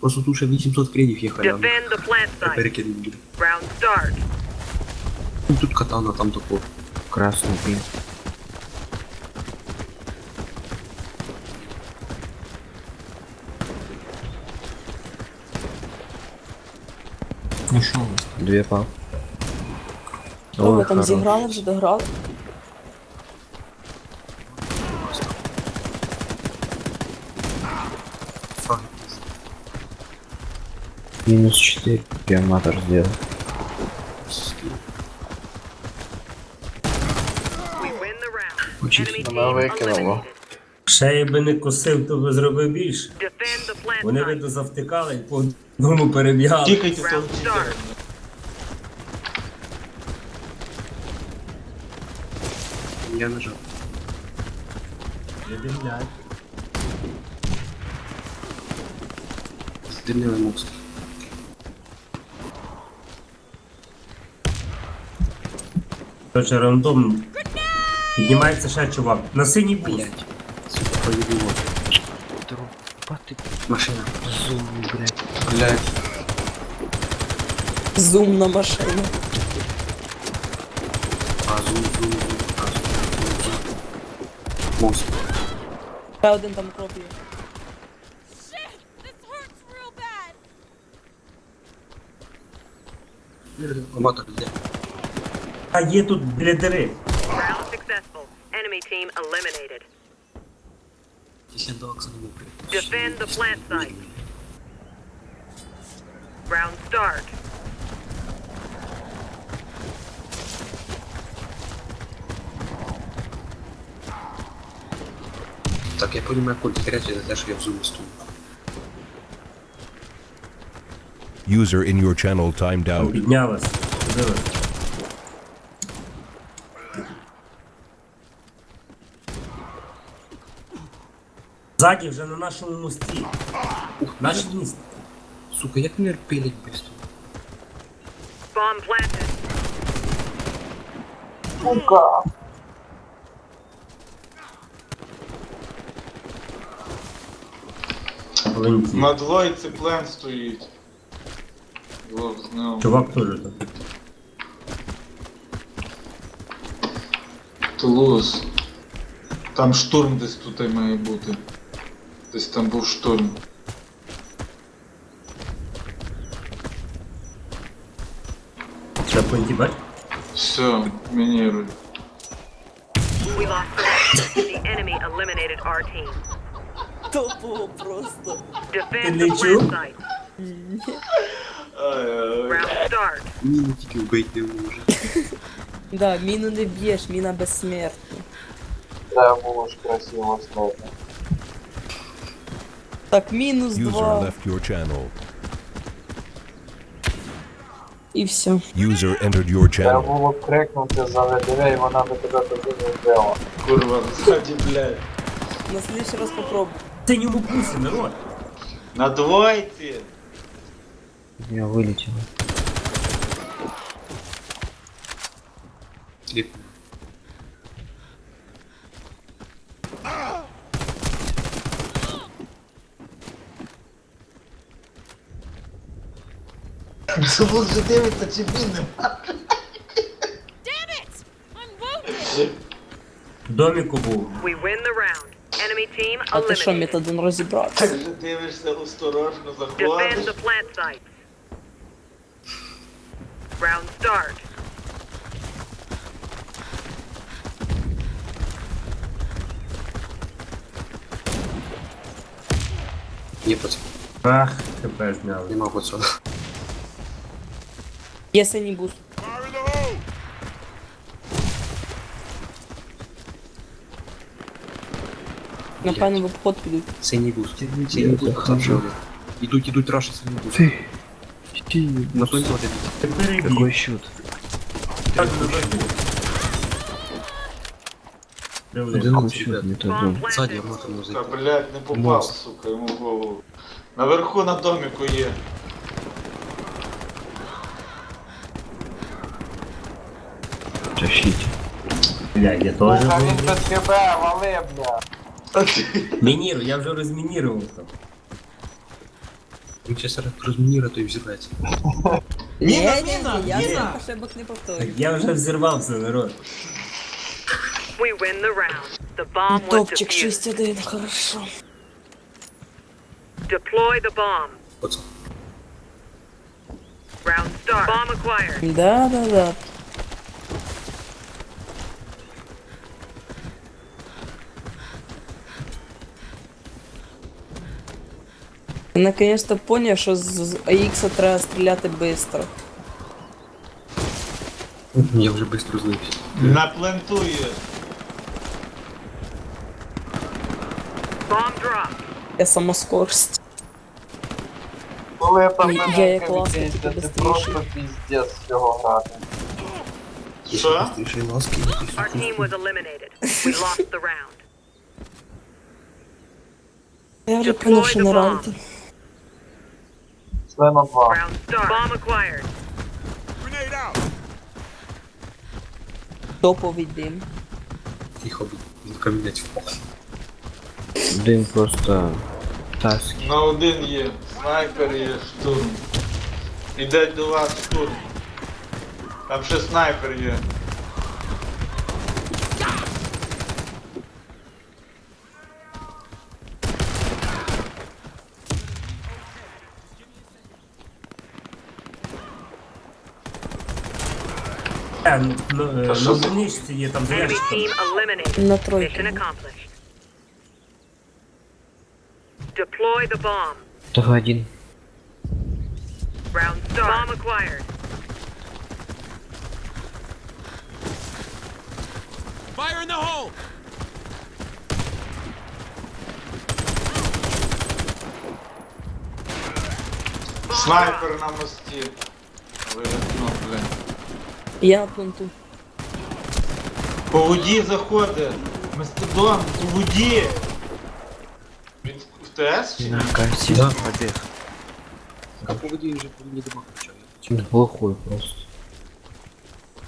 Просто тут ще 800 кредів є халява. Defend the plant site. Перекидів буде. Round start. Ну, Тут катана, там топор. Красный пин. Ну що у вас? Две пал. Що ви Ой, там хорош. зіграли, вже дограли? Фаги. Минус 4. Пиаматор сделал. Eliminated. Ще якби не косив, то би зробив більше. Вони видно завтикали і по одному перебігали. Тікайте того. Я нажав. Не дивляй. Здернили мозг. Короче, рандом. Піднімається ще чувак. На синій буст. Блять. Сука, поїбало. Паты. Машина. Зум, блядь. Блять. Зум на машину. А, зум, зум, зум. А, зум, зум, зум. Мост. Ще один там укроп є. This hurts А є тут біля дери. Round successful. Enemy team eliminated. Після до Оксани Мокрий. Defend the plant site. Round start. Так, я понимаю, культ гарячий за те, що я в зумі стою. User in your channel timed Там out. піднялась. Диви. Ззаді вже на нашому мості. Наш міст. Сука, як мене пилять быстро. Bomb planted. Валентин. На двойці плен стоїть. Вов, ну, Чувак теж там. Тулуз. Там штурм десь тут має бути. Десь там був штурм. На пункті бач? Все, мініруй. We lost the round. The enemy eliminated our team. Тупо просто. Defend Ти the не чув? plant site. Round start. Міну тільки вбити не може. Да, Так, мінус User два. left your channel. І все. User entered your Треба channel. було б крикнути за ВДВ, і вона би тебе тоді не вбила. Курва, ззаді, блядь. На слідчий раз попробуй. В синьому пусі, народ. На двойці! Я вылетел. Сліп. Тулуз же дивиться, чи він не Damn it! I'm wounded. В доміку був. We win the round. Enemy team А ти що, eliminated. методон розібрався? Так же дивишся осторожно, Defend заходиш. plant site. Round start. Є пацан. Ах, тепер зняли. Нема пацана. Є синій буст. Напевно, в обход підуть. Синій буст. Синій буст. Там же. Ідуть, ідуть, раші синій буст. На пленту один. Тепер і Какой щут? Так, давай. Дивись. Один щут, щут? ребят. Метадон. Bomb Ззаді planted. аматор. Та, блядь, не попав, сука, йому в голову. Наверху на доміку є. Тащите. Бля, я теж Сука, він був. без тебе, вали, бля. Мініру, я вже розмінірував там. Він зараз розмінірує, то і взірветься. Ні, Міна, ні, міна, ні, я міна. сам ошибок не повторюю. Я вже взірвався, народ. We win the round. The bomb was Топчик defused. 6-1, хорошо. Deploy the bomb. Оце. Round start. Bomb acquired. Да, да, да. Наконец-то понял, що з АХ треба стріляти швидко. Я вже швидко злився. Наплентує. Я самоскорость. Коли я там Я- я як класно, тільки це бистріше. просто піздець цього грати. Що? Быстріше ласки. Our team was eliminated. We lost the round. Я вже понял, що не bomb. Ранити. Члена 2. Round start. Bomb acquired. Топовий дим. Тихо, він в впав. Дым просто таски. На один є. Снайпер є, штурм. Іде до вас штурм. Там ще снайпер є. Е, ну, е, Та що на за- одиничці є там за Enemy ящиком. team eliminated. На Mission тройку. accomplished. Deploy the bomb. Давай один. Round start. Bomb acquired. Снайпер на мості. Вигадно, блин. Я на пленту. По воді заходить. Мастодон, по воді. Він в ТС? чи ні? На карте. Да. Побег. А по воді вже не дома включав. Он глухой просто.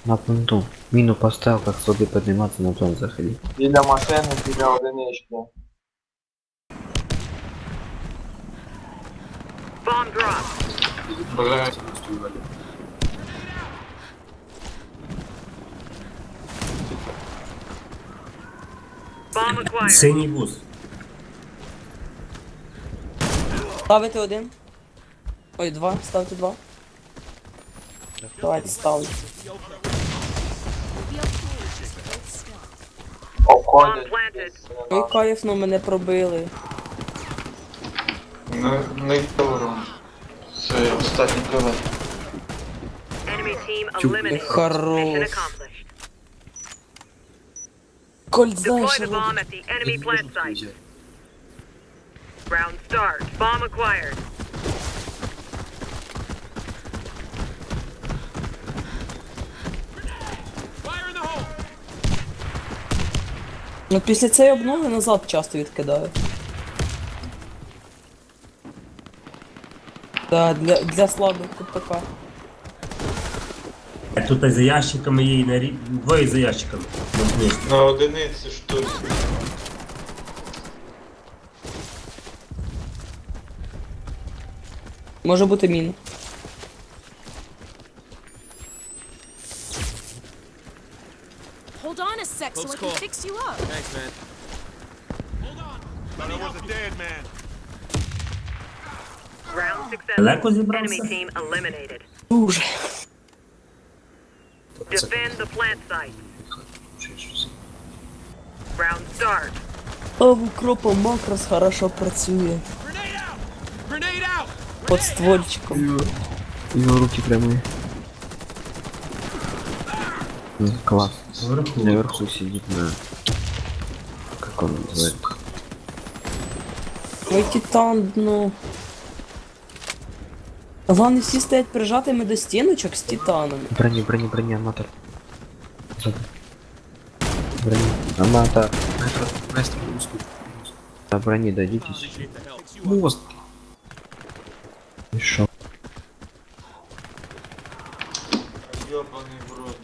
На пленту. Мину поставил, как с воды подниматься, на план заходить. Біля машини, біля одинички. Bomb Синій бус. Ставити один. Ой, два. Ставте два. Давайте ставлю. Обходять. Ой, кайф, ну мене пробили. Не, не йде. Це останній кило. Enemy team eliminated. Хорош. Mission accomplished. Кольт знаєш, Deploy що the bomb at the enemy plant site. Round start. Bomb acquired. Ну після цієї обнови назад часто відкидаю. Да, для, для слабих КПК. Е, Тут за ящиками є і на рі... Двоє за ящиками. На. На одиниці штурм. Може бути мін. Hold on a sec so I can fix you up. Round successful. Enemy team eliminated. Дуже. Defend the plant site. Round start. А в укропа макрос хорошо працює. Под ствольчиком. Его руки прямые. М, Класс. Вверху. Наверху сидит на... Как он называется? Ой, титан, ну. Вони всі стоять прижатими до стіночок з титанами. Брони, брони, брони, аматор. Сзади. Брони. Аматор. Майстер, майстер, уступ. До брони дадитесь. Мост. И шо? Йобаний в рот.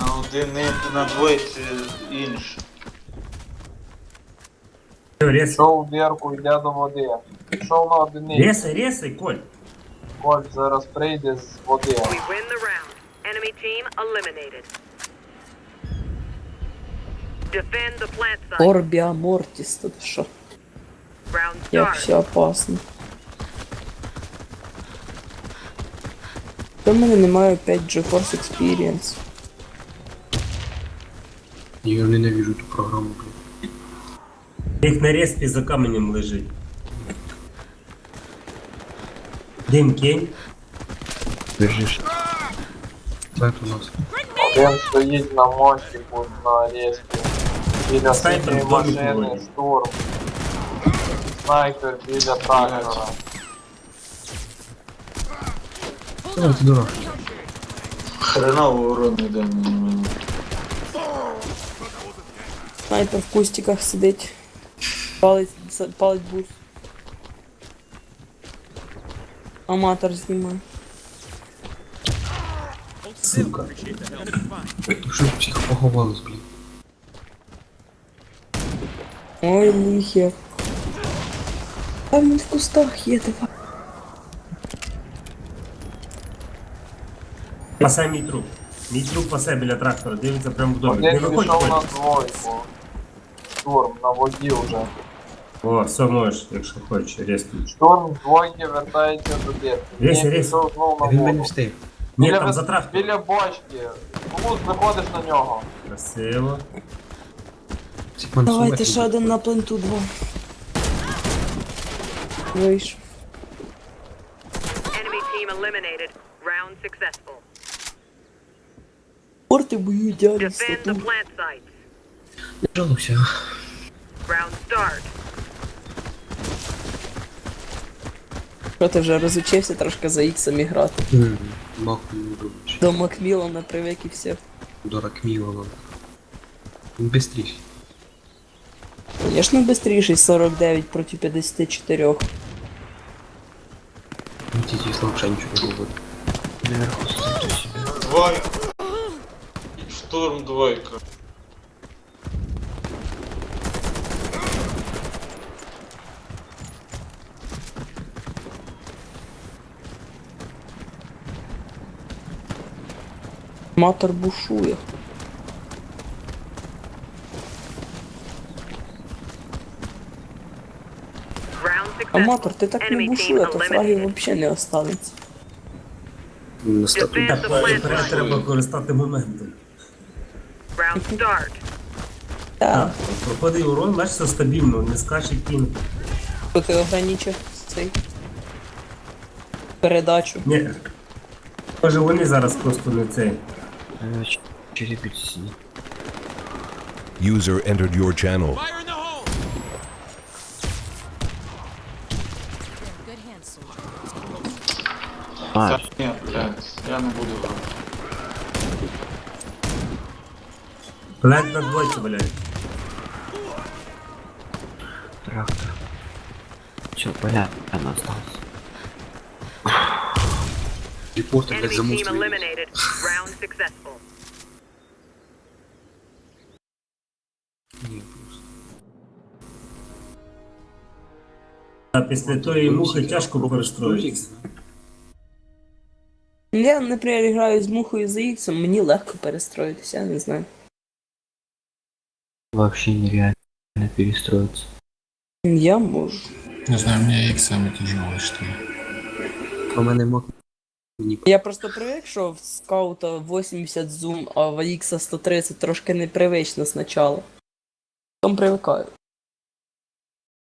На одиниці, на двоїці інше. Рез. Пішов в дірку, йде до води. Пішов на одиниці. Ресай, ресай, Коль. Коль зараз прийде з води. We win the round. Enemy team eliminated. Defend the plant site. Орбіа Мортіс, тут що? Round Як start. все опасно. Та в мене немає 5 GeForce Experience. Я ненавижу ту програму, блін. Їх на респі за каменем лежить. Дим кінь. Біжиш. Сайт у нас. Один стоїть на мостику на респі. Біля Снайпер синьої в домі машини, буває. штурм. Снайпер біля трактора. Давай, ти дурак. Хреново урон йде на мене. Снайпер в кустиках сидить. Палить, за- палить бус. Аматор знімає. Сука. Що ж всіх поховались, блін? Ой, ніхер. Там він в кустах є, давай. Пасай мій труп. Мій труп пасе біля трактора, дивиться прямо в домі. Не Один виходь, пішов на Коль. двойку. Штурм на воді вже. О, все можеш, якщо хочеш, різко. Штурм двойки вертається до дірки. Рейс, Ні, рейс. пішов знов на Він мене встиг. Ні, Біля там вис- за. Біля бочки. Лут, виходиш на нього. Красиво. Сіпан Давайте ще один на пленту два. Вийшов. Enemy team eliminated. Round successful. Порти бою дядю Defend the стату. plant sites. Не жалуйся. Round start. Що ти вже розучився трошки за іксами грати. Ммм, Маху не думаєш. До Макмілана привик і все. Дурак Мілана. Він бистріший. Звісно, бистріший 49 проти 54. Ну, ті взагалі нічого не говорить. Наверху сидить себе. Двойка. Штурм двойка. Матор бушує. Successful. Аматор, ти так не бушує, то фрагів взагалі не останеться. На стату. Defend Так, the plant тепер site. треба користати моментом. Round start. Так, проходить урон, бачиш, все стабільно, не скаче кінь. то ти ограничив цей передачу. Ні. Може вони зараз просто не цей. Она черепить сидит. User entered your channel. Good hand, soldier. А, Та ні, блядь, я не буду грати. Блядь, на двойці валяють. трактор. Все, понятно, осталось. Репортер, блядь, Enemy за team мост виліз. Eliminated. Round successful. А після тої мухи тяжко перестроїтися. Я, наприклад, граю з мухою за іксом, мені легко перестроїтися, я не знаю. Вообще нереально перестроиться. Я можу. Не знаю, у меня X самый тяжелый, что ли. В мене мак... Я просто привик, що в скаута 80 зум, а в AX 130 трошки непривично спочатку. Потім привикаю.